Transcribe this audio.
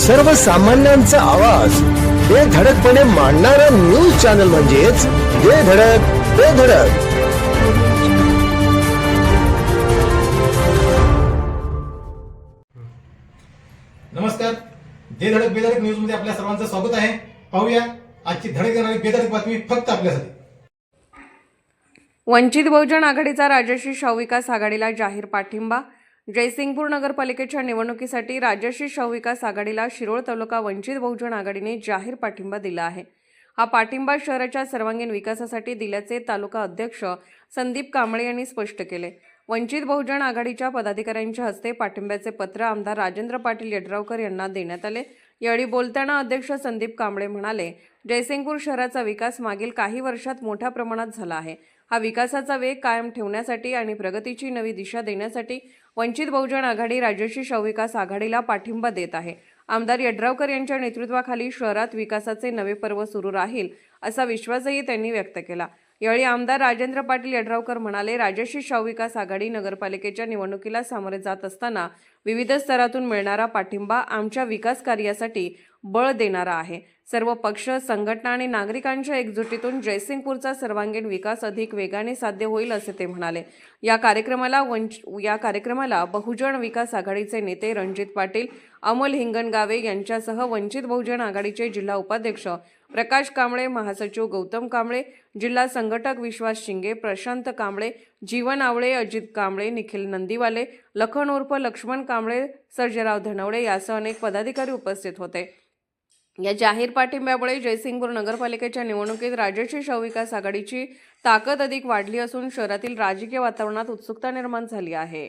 सर्वसामान्यांचा आवाज. बेधडकपणे मांडणारा न्यूज चॅनल म्हणजेच बेधडक बेधडक नमस्कार. जे धडक बेधडक न्यूजमध्ये आपल्या सर्वांचं स्वागत आहे. पाहूया आजची धडक देणारी बेधडक बातमी फक्त आपल्यासाठी. वंचित बहुजन आघाडीचा राजश्री शाहूविकास आघाडीला जाहीर पाठिंबा जयसिंगपूर नगरपालिकेच्या निवडणुकीसाठी राजश्री शाहूविकास आघाडीला शिरोळ तालुका वंचित बहुजन आघाडीने जाहीर पाठिंबा दिला आहे. हा पाठिंबा शहराच्या सर्वांगीण विकासासाठी दिल्याचे तालुका अध्यक्ष संदीप कांबळे यांनी स्पष्ट केले. वंचित बहुजन आघाडीच्या पदाधिकाऱ्यांच्या हस्ते पाठिंब्याचे पत्र आमदार राजेंद्र पाटील यड्रावकर यांना देण्यात आले. यावेळी बोलताना अध्यक्ष संदीप कांबळे म्हणाले जयसिंगपूर शहराचा विकास मागील काही वर्षात मोठ्या प्रमाणात झाला आहे. हा विकासाचा वेग कायम ठेवण्यासाठी आणि प्रगतीची नवी दिशा देण्यासाठी वंचित बहुजन आघाडी राजर्षी शवविकास आघाडीला पाठिंबा देत आहे. आमदार यड्रावकर यांच्या नेतृत्वाखाली शहरात विकासाचे नवे पर्व सुरू राहील असा विश्वासही त्यांनी व्यक्त केला. यावेळी आमदार राजेंद्र पाटील यड्रावकर म्हणाले राजश्री शाहविकास आघाडी नगरपालिकेच्या निवडणुकीला सामोरे जात असताना विविध स्तरातून मिळणारा पाठिंबा आमच्या विकास कार्यासाठी बळ देणारा आहे. सर्व पक्ष संघटना आणि नागरिकांच्या एकजुटीतून जयसिंगपूरचा सर्वांगीण विकास अधिक वेगाने साध्य होईल असे ते म्हणाले. या कार्यक्रमाला वंच या कार्यक्रमाला बहुजन विकास आघाडीचे नेते रणजित पाटील अमोल हिंगणगावे यांच्यासह वंचित बहुजन आघाडीचे जिल्हा उपाध्यक्ष प्रकाश कांबळे महासचिव गौतम कांबळे जिल्हा संघटक विश्वास शिंगे प्रशांत कांबळे जीवन आवळे अजित कांबळे निखिल नंदीवाले लखन उर्फ लक्ष्मण कांबळे सर्जेराव धनवडे यासह अनेक पदाधिकारी उपस्थित होते. या जाहीर पाठिंब्यामुळे जयसिंगपूर नगरपालिकेच्या निवडणुकीत राजश्री शवविकास आघाडीची ताकद अधिक वाढली असून शहरातील राजकीय वातावरणात उत्सुकता निर्माण झाली आहे.